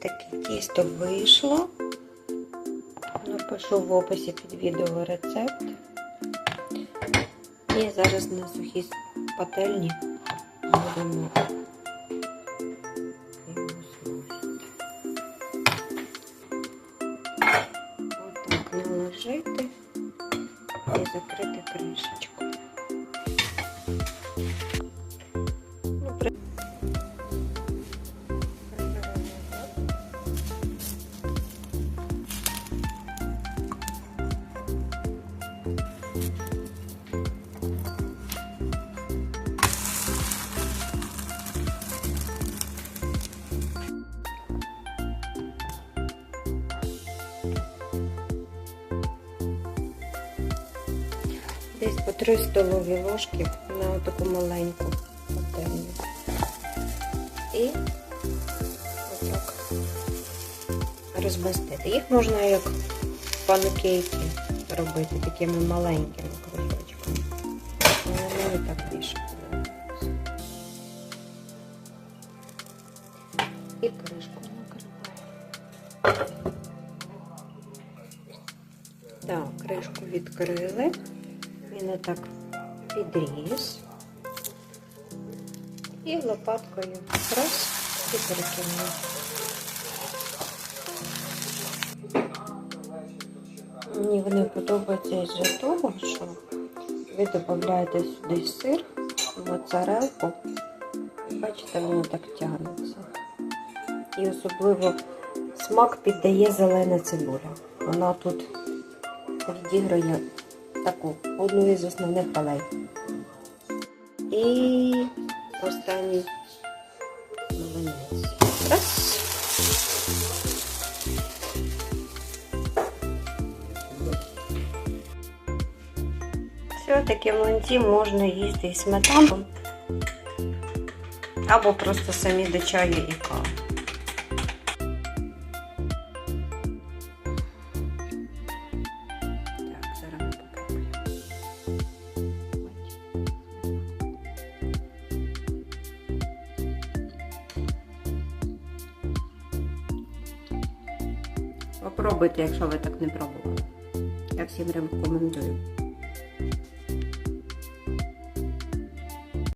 таке тісто вийшло. Напишу в описі під відео рецепт. І зараз на сухій пательні будемо. Отак наложити і закрити кришечку. Десь по 3 столові ложки на таку маленьку пательню. І отак розмістити. Їх можна як панкейки робити такими маленькими кружочками. Але мені так більше. І кришку накриваю. Так, кришку відкрили. Він отак підріс. І лопаткою раз і перекинули. Мені вони подобаються із-за того, що ви додаєте сюди сир, моцарелку. Бачите, воно так тягнеться. І особливо смак піддає зелена цибуля. Вона тут відіграє таку одну із основних ролей. І останній млинець. Раз. Все, такі млинці можна їсти і сметану, або просто самі до чаю і кави. Попробуйте, якщо ви так не пробували. Я всім рекомендую.